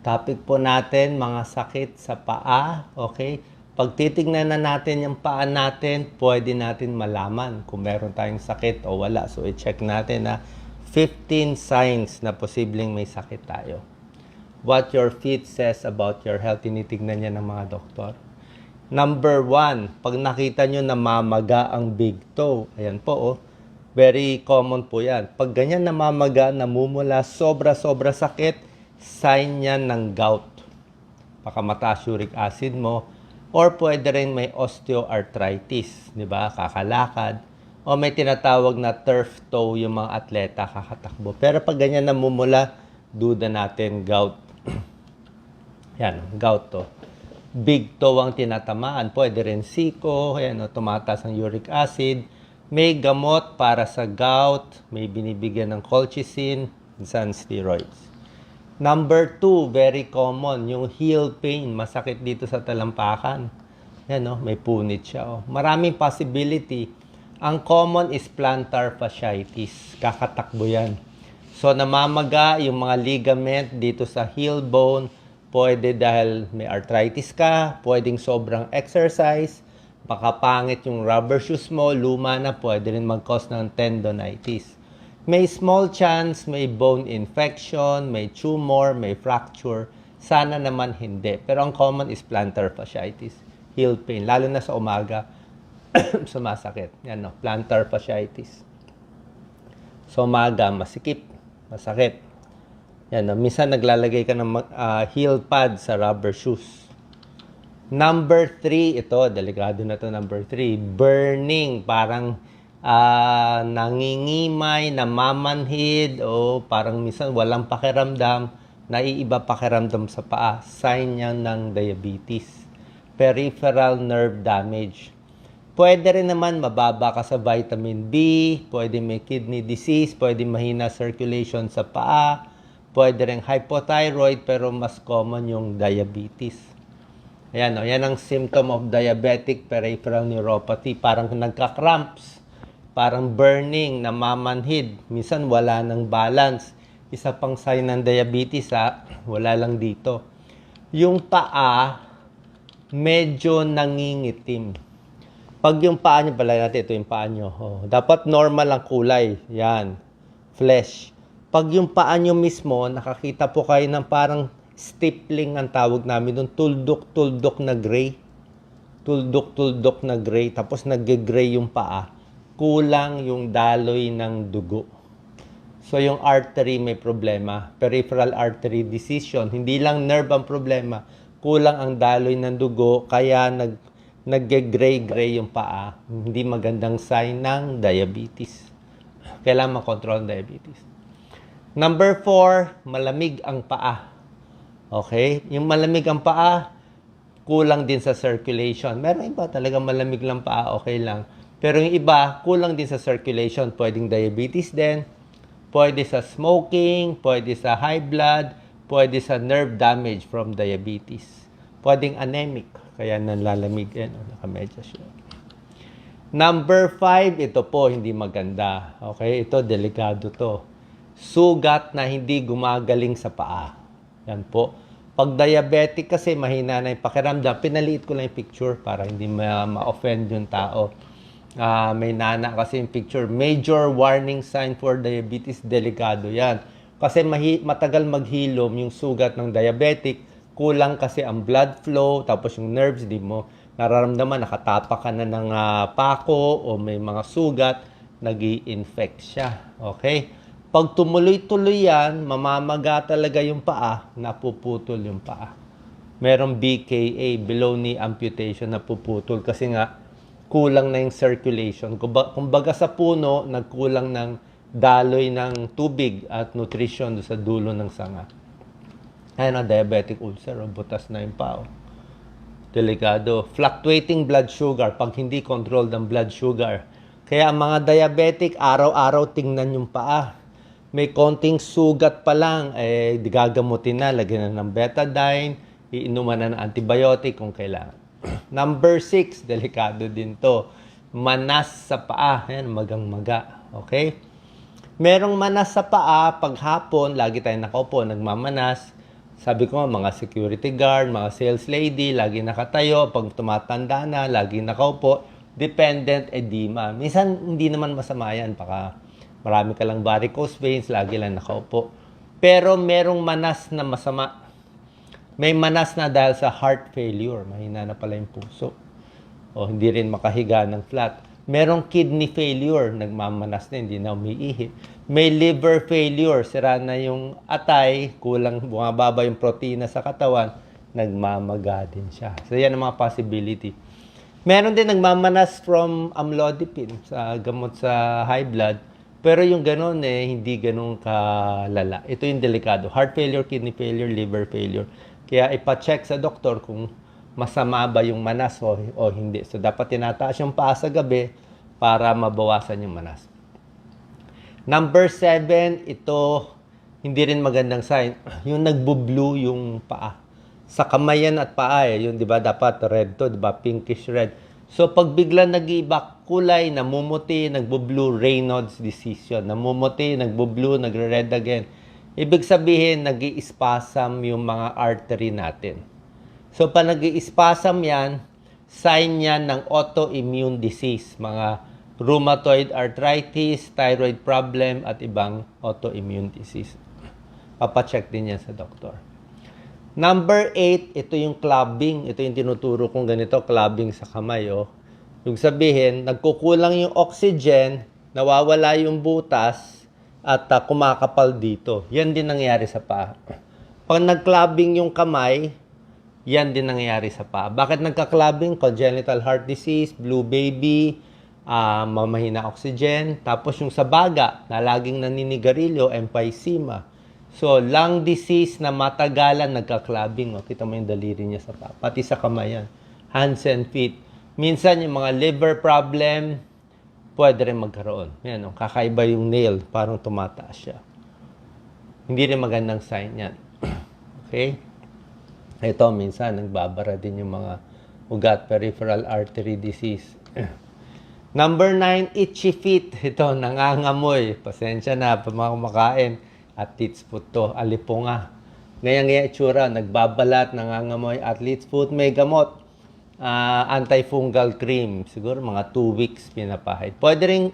Topic po natin, mga sakit sa paa. Okay? Pag titignan na natin yung paa natin, pwede natin malaman kung meron tayong sakit o wala. So, i-check natin na 15 signs na posibleng may sakit tayo. What your feet says about your health, tinitignan niya ng mga doktor. Number one, pag nakita nyo namamaga ang big toe, ayan po oh, very common po yan. Pag ganyan namamaga, namumula, sobra-sobra sakit, sign yan ng gout. Baka mataas uric acid mo, or pwede rin may osteoarthritis, di ba? Kakalakad. O may tinatawag na turf toe yung mga atleta kakatakbo. Pero pag ganyan namumula, duda natin gout. Yan, gout to. Big toe ang tinatamaan. Pwede rin siko, yan, o, tumataas ang uric acid. May gamot para sa gout, may binibigyan ng colchicine, minsan steroids. Number two, very common, yung heel pain, masakit dito sa talampakan. Yan, no? may punit siya. Oh. Maraming possibility. Ang common is plantar fasciitis. Kakatakbo yan. So, namamaga yung mga ligament dito sa heel bone. Pwede dahil may arthritis ka, pwedeng sobrang exercise, baka pangit yung rubber shoes mo, luma na, pwede rin mag-cause ng tendonitis. May small chance, may bone infection, may tumor, may fracture. Sana naman hindi. Pero ang common is plantar fasciitis, heel pain, lalo na sa umaga, sumasakit. Yan no, plantar fasciitis. Sa umaga, masikip, masakit. Yan no, minsan naglalagay ka ng uh, heel pad sa rubber shoes. Number three, ito, delikado na to number three, burning, parang uh, nangingimay, namamanhid, o parang minsan walang pakiramdam, naiiba pakiramdam sa paa, sign yan ng diabetes. Peripheral nerve damage. Pwede rin naman mababa ka sa vitamin B, pwede may kidney disease, pwede mahina circulation sa paa, pwede rin hypothyroid, pero mas common yung diabetes. Ayan, o, yan ang symptom of diabetic peripheral neuropathy. Parang nagka-cramps parang burning, namamanhid, minsan wala ng balance. Isa pang sign ng diabetes ha, wala lang dito. Yung paa, medyo nangingitim. Pag yung paa nyo, pala natin, ito yung paa nyo. Oh, dapat normal ang kulay. Yan, flesh. Pag yung paa nyo mismo, nakakita po kayo ng parang stippling ang tawag namin doon, tuldok-tuldok na gray. Tuldok-tuldok na gray, tapos nag-gray yung paa kulang yung daloy ng dugo. So yung artery may problema, peripheral artery decision, hindi lang nerve ang problema, kulang ang daloy ng dugo, kaya nag nagge-gray-gray yung paa. Hindi magandang sign ng diabetes. Kailangan makontrol ang diabetes. Number four, malamig ang paa. Okay? Yung malamig ang paa, kulang din sa circulation. Meron iba talaga malamig lang paa, okay lang. Pero yung iba, kulang din sa circulation. Pwedeng diabetes din, pwede sa smoking, pwede sa high blood, pwede sa nerve damage from diabetes. Pwedeng anemic, kaya nanlalamig yan, o nakamedya siya. Number five, ito po, hindi maganda. Okay, ito, delikado to. Sugat na hindi gumagaling sa paa. Yan po. Pag diabetic kasi, mahina na yung pakiramdam. Pinaliit ko lang yung picture para hindi ma-offend yung tao uh, may nana kasi yung picture. Major warning sign for diabetes, delikado yan. Kasi mahi- matagal maghilom yung sugat ng diabetic, kulang kasi ang blood flow, tapos yung nerves, di mo nararamdaman, nakatapa ka na ng uh, pako o may mga sugat, nag infect siya. Okay? Pag tumuloy-tuloy yan, mamamaga talaga yung paa, napuputol yung paa. Merong BKA, below knee amputation, napuputol kasi nga kulang na yung circulation. Kumbaga sa puno, nagkulang ng daloy ng tubig at nutrition sa dulo ng sanga. Ayan ang diabetic ulcer, o butas na yung pao. Delikado. Fluctuating blood sugar, pag hindi controlled ang blood sugar. Kaya ang mga diabetic, araw-araw tingnan yung paa. May konting sugat pa lang, eh, gagamutin na, lagyan na ng betadine, iinuman na ng antibiotic kung kailangan. Number six, delikado din to. Manas sa paa. Ayan, magang-maga. Okay? Merong manas sa paa, pag hapon, lagi tayong nakaupo, nagmamanas. Sabi ko mga security guard, mga sales lady, lagi nakatayo. Pag tumatanda na, lagi nakaupo. Dependent edema. Minsan, hindi naman masama yan. Baka marami ka lang varicose veins, lagi lang nakaupo. Pero merong manas na masama. May manas na dahil sa heart failure. Mahina na pala yung puso. O hindi rin makahiga ng flat. Merong kidney failure, nagmamanas na, hindi na umiihi. May liver failure, sira na yung atay, kulang, bumababa yung protina sa katawan, nagmamaga din siya. So yan ang mga possibility. Meron din nagmamanas from amlodipine sa gamot sa high blood. Pero yung ganun eh, hindi ganun kalala. Ito yung delikado. Heart failure, kidney failure, liver failure. Kaya ipa-check sa doktor kung masama ba yung manas o, o hindi. So dapat tinataas yung paa sa gabi para mabawasan yung manas. Number seven, ito hindi rin magandang sign. Yung nagbo-blue yung paa. Sa kamay yan at paa eh. Yung di ba dapat red to, di ba pinkish red. So pag bigla nag-iiba kulay, namumuti, nagbo-blue, Raynaud's disease yun. Namumuti, nagbo-blue, nagre-red again. Ibig sabihin, nag spasm yung mga artery natin. So pag nag spasm yan, sign yan ng autoimmune disease, mga rheumatoid arthritis, thyroid problem, at ibang autoimmune disease. Papacheck din yan sa doktor. Number 8, ito yung clubbing. Ito yung tinuturo kong ganito, clubbing sa kamay. Oh. Yung sabihin, nagkukulang yung oxygen, nawawala yung butas, at uh, kumakapal dito. Yan din nangyayari sa paa. Pag nag-clubbing yung kamay, yan din nangyayari sa paa. Bakit nagka-clubbing? Congenital heart disease, blue baby, uh, mamahina oxygen, tapos yung sa baga na laging naninigarilyo, emphysema. So, lung disease na matagalan nagka-clubbing. O, kita mo yung daliri niya sa paa. Pati sa kamay yan. Hands and feet. Minsan yung mga liver problem, pwede rin magkaroon. Yan, o, kakaiba yung nail. Parang tumataas siya. Hindi rin magandang sign yan. okay? Ito, minsan, nagbabara din yung mga ugat, peripheral artery disease. Number 9, itchy feet. Ito, nangangamoy. Pasensya na, pa mga kumakain. Foot to, alipunga. Ngayon nga itsura, nagbabalat, nangangamoy. Athlete's foot, may gamot. Ah, antifungal cream. Siguro mga 2 weeks pinapahid. Pwede rin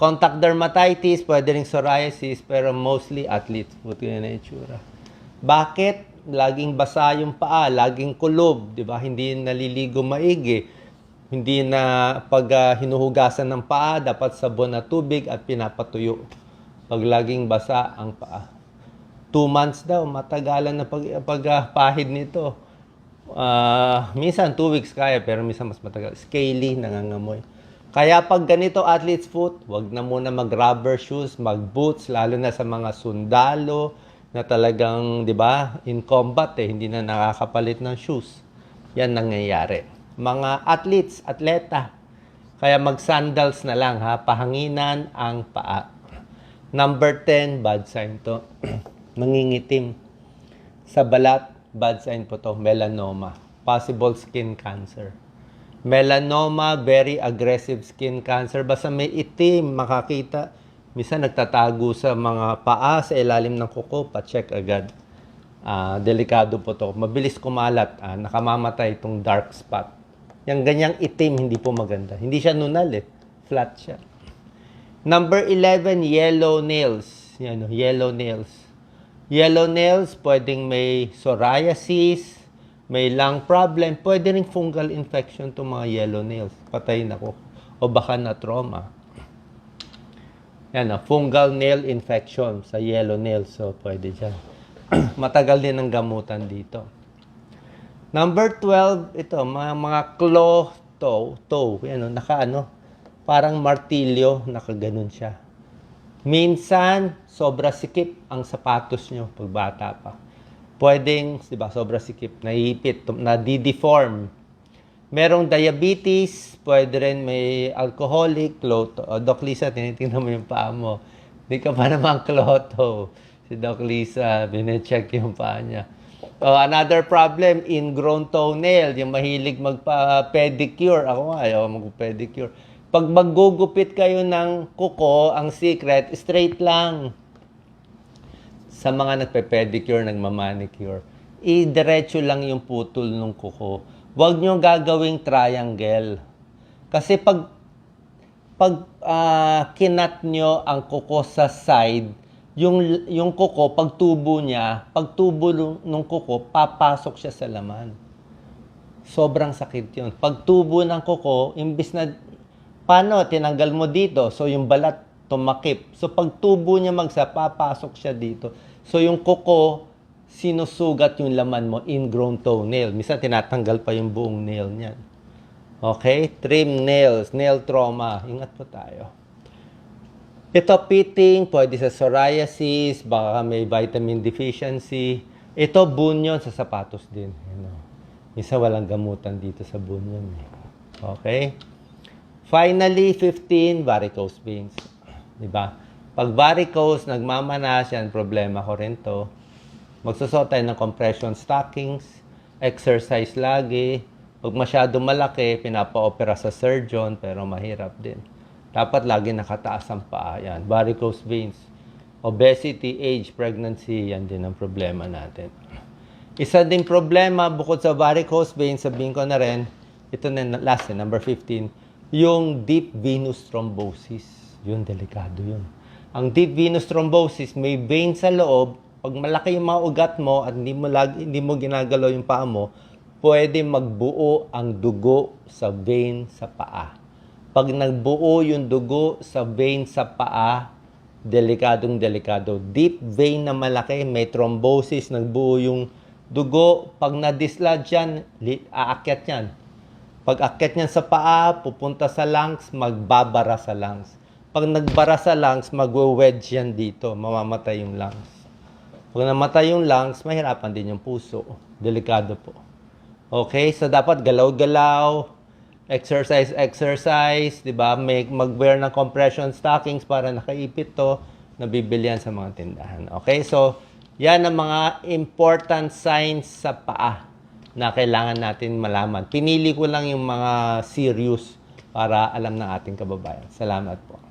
contact dermatitis, pwede rin psoriasis, pero mostly athlete's foot. Yun na itsura. Bakit? Laging basa yung paa, laging kulob, di ba? Hindi naliligo maigi hindi na pag uh, hinuhugasan ng paa, dapat sabon na tubig at pinapatuyo. Pag laging basa ang paa. Two months daw, matagalan na pag, pagpahid uh, nito. Uh, minsan two weeks kaya, pero minsan mas matagal. Scaly, nangangamoy. Kaya pag ganito athlete's foot, wag na muna mag-rubber shoes, mag-boots, lalo na sa mga sundalo na talagang, di ba, in combat eh, hindi na nakakapalit ng shoes. Yan nangyayari mga athletes, atleta. Kaya mag-sandals na lang ha, pahanginan ang paa. Number 10, bad sign to. Nangingitim. Sa balat, bad sign po to, melanoma. Possible skin cancer. Melanoma, very aggressive skin cancer. Basta may itim, makakita. Misa nagtatago sa mga paa, sa ilalim ng kuko, pa-check agad. Uh, delikado po to. Mabilis kumalat. Uh, nakamamatay itong dark spot. Yung ganyang itim, hindi po maganda. Hindi siya nunal eh. Flat siya. Number 11, yellow nails. Yan, yellow nails. Yellow nails, pwedeng may psoriasis, may lung problem, pwede rin fungal infection itong mga yellow nails. Patayin ako. O baka na trauma. Yan, oh, fungal nail infection sa yellow nails. So, pwede dyan. Matagal din ang gamutan dito. Number 12, ito, mga, mga claw toe, toe, ano, naka ano, parang martilyo, nakaganon siya. Minsan, sobra sikip ang sapatos nyo pag bata pa. Pwedeng, di ba, sobra sikip, naipit, nadideform. Merong diabetes, pwede rin may alcoholic, cloto. O, Doc Lisa, tinitingnan mo yung paa mo. Hindi ka pa naman cloto. Si Doc Lisa, binecheck yung paa niya. Oh, another problem, ingrown toenail, yung mahilig magpa-pedicure. Ako nga, ayaw magpa-pedicure. Pag maggugupit kayo ng kuko, ang secret, straight lang. sa mga nagpe-pedicure, nagmamanicure, i-diretso lang yung putol ng kuko. Huwag nyo gagawing triangle. Kasi pag pag ah, kinat nyo ang kuko sa side, yung yung kuko pag tubo niya, pag tubo nung kuko, papasok siya sa laman. Sobrang sakit yun. Pag tubo ng kuko, imbis na, paano, tinanggal mo dito, so yung balat tumakip. So pag tubo niya magsa, papasok siya dito. So yung kuko, sinusugat yung laman mo, ingrown toenail. Minsan tinatanggal pa yung buong nail niyan. Okay? Trim nails, nail trauma. Ingat po tayo. Ito, pitting, pwede sa psoriasis, baka may vitamin deficiency. Ito, bunyon sa sapatos din. Ano. Isa walang gamutan dito sa bunyon. eh. Okay? Finally, 15, varicose veins. Di ba? Pag varicose, nagmamanas yan, problema ko rin to. Magsusot tayo ng compression stockings, exercise lagi. Pag masyado malaki, pinapa-opera sa surgeon, pero mahirap din. Dapat lagi nakataas ang paa. Yan, varicose veins. Obesity, age, pregnancy, yan din ang problema natin. Isa din problema bukod sa varicose veins, sabihin ko na rin, ito na last, eh, number 15, yung deep venous thrombosis. Yun, delikado yun. Ang deep venous thrombosis, may vein sa loob, pag malaki yung mga ugat mo at hindi mo, lag, hindi mo ginagalaw yung paa mo, pwede magbuo ang dugo sa vein sa paa. Pag nagbuo yung dugo sa vein sa paa, delikadong delikado. Deep vein na malaki, may thrombosis, nagbuo yung dugo. Pag na-dislodge yan, aakyat yan. Pag akyat niyan sa paa, pupunta sa lungs, magbabara sa lungs. Pag nagbara sa lungs, magwe-wedge yan dito, mamamatay yung lungs. Pag namatay yung lungs, mahirapan din yung puso. Delikado po. Okay, so dapat galaw-galaw, exercise, exercise, di ba? Mag-wear ng compression stockings para nakaipit to, nabibilihan sa mga tindahan. Okay, so yan ang mga important signs sa paa na kailangan natin malaman. Pinili ko lang yung mga serious para alam ng ating kababayan. Salamat po.